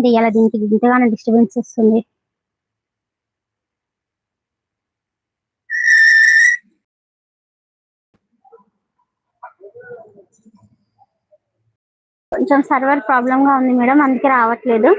ఏమేమి తీయాలి దీనికి ఇంతగానో డిస్టర్బెన్స్ వస్తుంది. కొంచెం సర్వర్ ప్రాబ్లంగా ఉంది మేడం. అందుకే రావట్లేదు.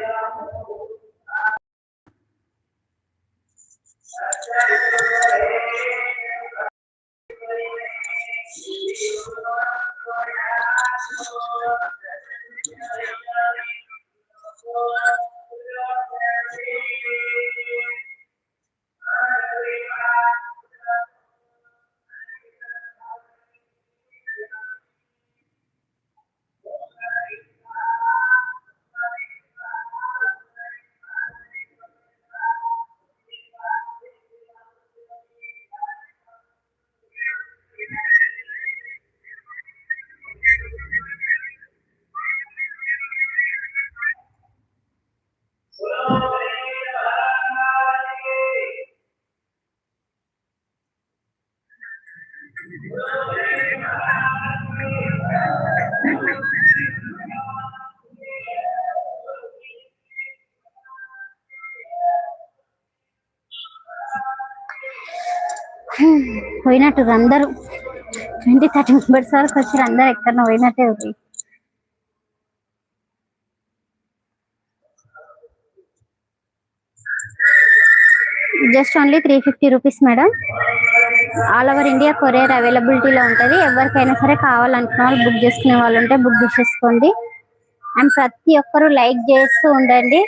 పోయినట్టు అందరూ. ట్వంటీ థర్టీ మెంబర్స్ వరకు వచ్చారు అందరు ఎక్కడ పోయినట్టే ఉంది. Just only three fifty rupees madam. All over India courier అవైలబిలిటీలో ఉంటుంది. ఎవరికైనా సరే కావాలనుకున్న వాళ్ళు బుక్ చేసుకునే వాళ్ళు ఉంటే బుక్ చేసేసుకోండి. అండ్ ప్రతి ఒక్కరు లైక్ చేస్తూ ఉండండి.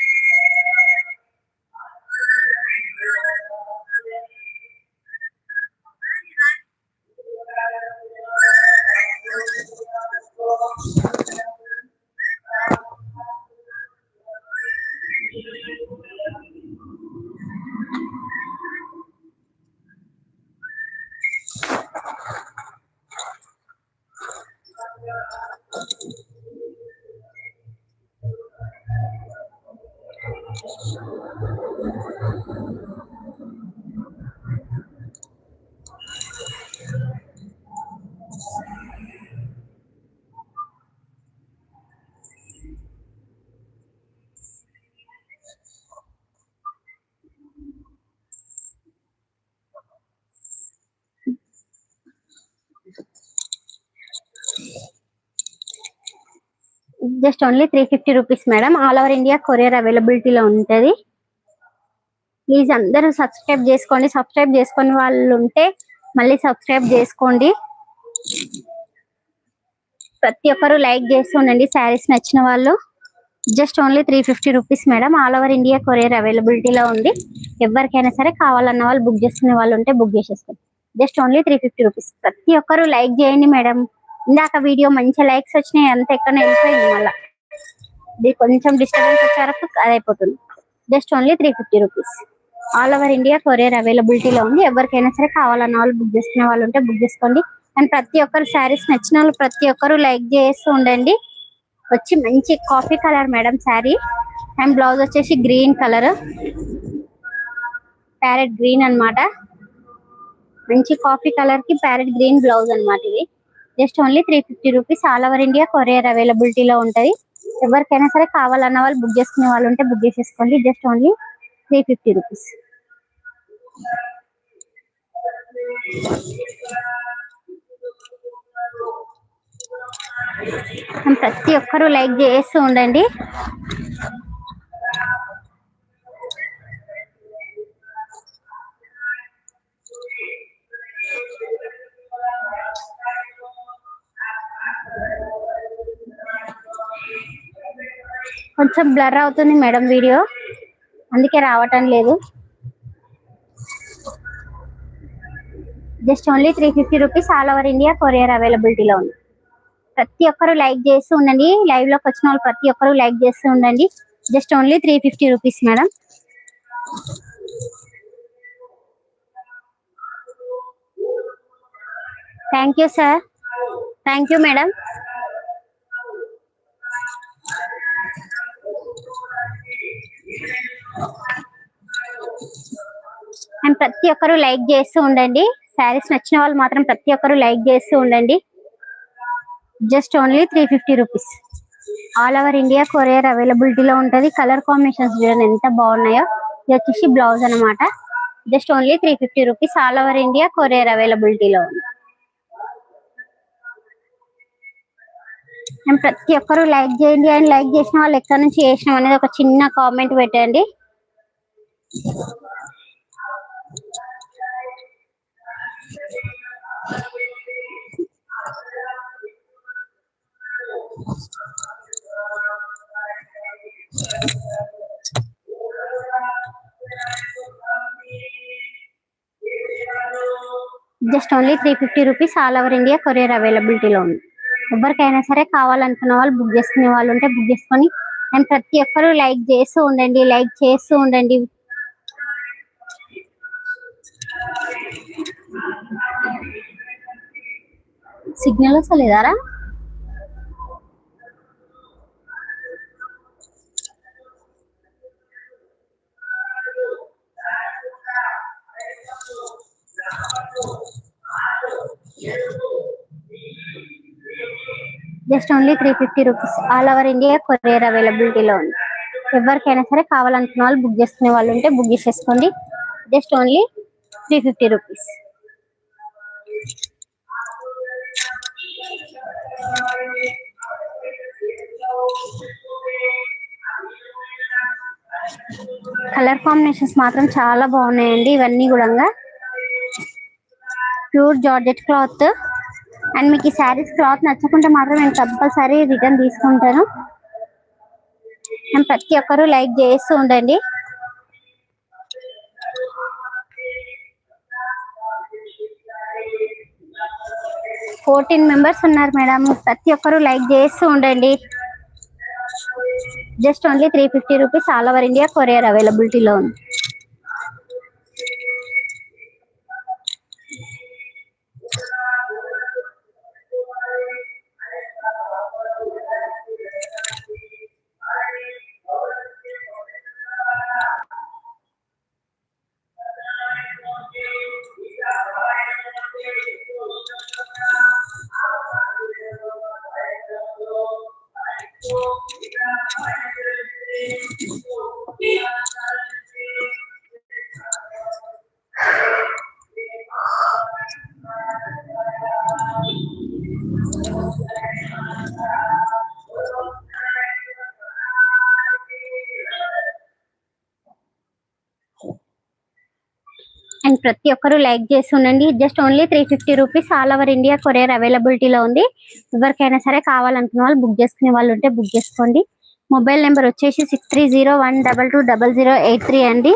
Just only three fifty rupees madam. All over India courier అవైలబిలిటీలో ఉంటుంది. ప్లీజ్ అందరూ సబ్స్క్రైబ్ చేసుకోండి. సబ్స్క్రైబ్ చేసుకుని వాళ్ళు ఉంటే మళ్ళీ సబ్స్క్రైబ్ చేసుకోండి. ప్రతి ఒక్కరు లైక్ చేస్తూ ఉండండి. శారీస్ నచ్చిన వాళ్ళు just only three fifty rupees madam. All over India courier అవైలబిలిటీలో ఉంది. ఎవరికైనా సరే కావాలన్న వాళ్ళు బుక్ చేసుకునే వాళ్ళు ఉంటే బుక్ చేసేసుకోండి. Just only three fifty rupees. ప్రతి ఒక్కరు లైక్ చేయండి మేడం. ఇందాక వీడియో మంచి లైక్స్ వచ్చినాయి అంత ఎక్కడ వెళ్ళిపోయింది మళ్ళీ. ఇది కొంచెం డిస్టర్బెన్స్ వచ్చే వరకు అదైపోతుంది. Just only three fifty rupees all over India courier అవైలబిలిటీలో ఉంది. ఎవరికైనా సరే కావాలన్న వాళ్ళు బుక్ చేసుకునే వాళ్ళు ఉంటే బుక్ చేసుకోండి. అండ్ ప్రతి ఒక్కరు శారీస్ నచ్చిన వాళ్ళు ప్రతి ఒక్కరు లైక్ చేస్తూ ఉండండి. వచ్చి మంచి coffee colour madam sari and blouse వచ్చేసి గ్రీన్ కలర్ ప్యారెట్ గ్రీన్ అన్నమాట. మంచి కాఫీ కలర్కి ప్యారెట్ గ్రీన్ బ్లౌజ్ అన్నమాట ఇది. Just only three fifty rupees all over India courier అవైలబిలిటీలో ఉంటది. ఎవరికైనా సరే కావాలన్న వాళ్ళు బుక్ చేసుకునే వాళ్ళు ఉంటే బుక్ చేసేసుకోండి. Just only three fifty rupees. ప్రతి ఒక్కరూ లైక్ చేస్తూ ఉండండి. కొంచెం బ్లర్ అవుతుంది మేడం వీడియో. అందుకే రావటం లేదు. Just only three fifty rupees all over India courier అవైలబిలిటీలో ఉంది. ప్రతి ఒక్కరు లైక్ చేస్తూ ఉండండి. లైవ్లోకి వచ్చిన వాళ్ళు ప్రతి ఒక్కరు లైక్ చేస్తూ ఉండండి. Just only three fifty rupees madam. Thank you sir thank you madam and ప్రతి ఒక్కరు లైక్ చేస్తూ ఉండండి. శారీస్ నచ్చిన వాళ్ళు మాత్రం ప్రతి ఒక్కరు లైక్ చేస్తూ ఉండండి. Just only three fifty rupees all over India courier అవైలబిలిటీలో ఉంటుంది. కలర్ కాంబినేషన్స్ చూడండి ఎంత బాగున్నాయో. ఇది వచ్చేసి బ్లౌజ్ అన్నమాట. Just only three fifty rupees all over India courier అవైలబిలిటీలో ఉంది ప్రతి ఒక్కరు లైక్ చేయండి. అండ్ లైక్ చేసిన వాళ్ళు ఎక్కడి నుంచి చేసినాం అనేది ఒక చిన్న కామెంట్ పెట్టండి. Just only three fifty rupees all over India courier అవైలబిలిటీలో ఉంది. ఎవరికైనా సరే కావాలనుకున్న వాళ్ళు బుక్ చేసుకునే వాళ్ళు ఉంటే బుక్ చేసుకొని అండ్ ప్రతి ఒక్కరు లైక్ చేస్తూ ఉండండి లైక్ చేస్తూ ఉండండి. Signal వస్తలేదారా just only three fifty rupees. All over India courier అవైలబిలిటీలో ఉంది. ఎవరికైనా సరే కావాలనుకున్న వాళ్ళు బుక్ చేసుకునే వాళ్ళు ఉంటే బుక్ చేసేసుకోండి. Just only three fifty rupees colour combinations మాత్రం చాలా బాగున్నాయండి. ఇవన్నీ కూడా ప్యూర్ జార్జెట్ క్లాత్ అండ్ మీకు ఈ శారీస్ క్లాత్ నచ్చకుంటే మాత్రం నేను కంపల్సరీ రిటర్న్ తీసుకుంటాను. అండ్ ప్రతి ఒక్కరు లైక్ చేస్తూ ఉండండి. ఫోర్టీన్ మెంబర్స్ ఉన్నారు మేడం. ప్రతి ఒక్కరు లైక్ చేస్తూ ఉండండి. Just only three fifty rupees all over India courier అవైలబిలిటీలో ఉంది. ప్రతి ఒక్కరు లైక్ చేసి ఉండండి. Just only three fifty rupees all over India courier అవైలబిలిటీలో ఉంది. ఎవరికైనా సరే కావాలనుకున్న వాళ్ళు బుక్ చేసుకునే వాళ్ళు ఉంటే బుక్ చేసుకోండి. మొబైల్ నెంబర్ వచ్చేసి six three zero one double two double zero eight three అండి.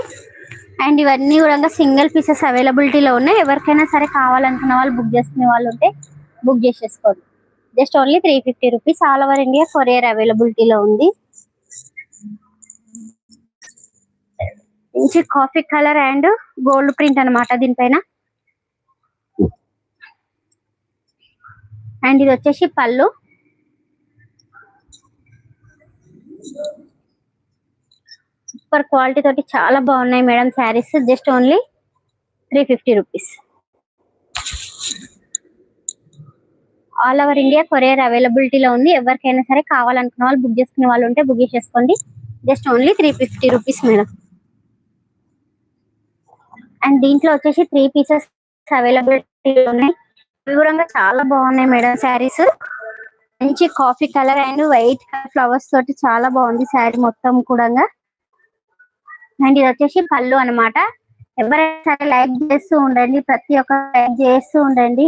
అండ్ ఇవన్నీ కూడా సింగిల్ పీసెస్ అవైలబిలిటీలో ఉన్నాయి. ఎవరికైనా సరే కావాలనుకున్న వాళ్ళు బుక్ చేసుకునే వాళ్ళు ఉంటే బుక్ చేసేసుకోండి. Just only three fifty rupees all over India courier అవైలబిలిటీలో ఉంది. మంచి coffee colour and gold print అన్నమాట దీనిపైన. అండ్ ఇది వచ్చేసి పళ్ళు. సూపర్ క్వాలిటీ తోటి చాలా బాగున్నాయి madam saris. Just only three fifty rupees. All over India courier అవైలబిలిటీలో ఉంది. ఎవరికైనా సరే కావాలనుకున్న వాళ్ళు బుక్ చేసుకునే వాళ్ళు ఉంటే బుక్ చేసేసుకోండి. Just only three fifty rupees madam. And దీంట్లో వచ్చేసి త్రీ పీసెస్ అవైలబిలిటీ ఉన్నాయి. ఇవి చాలా బాగున్నాయి మేడం శారీస్. మంచి coffee colour and white flowers తోటి చాలా బాగుంది శారీ మొత్తం కూడా అండ్ ఇది వచ్చేసి పళ్ళు అన్నమాట. ఎవరైనా సరే లైక్ చేస్తూ ఉండండి. ప్రతి ఒక్క లైక్ చేస్తూ ఉండండి.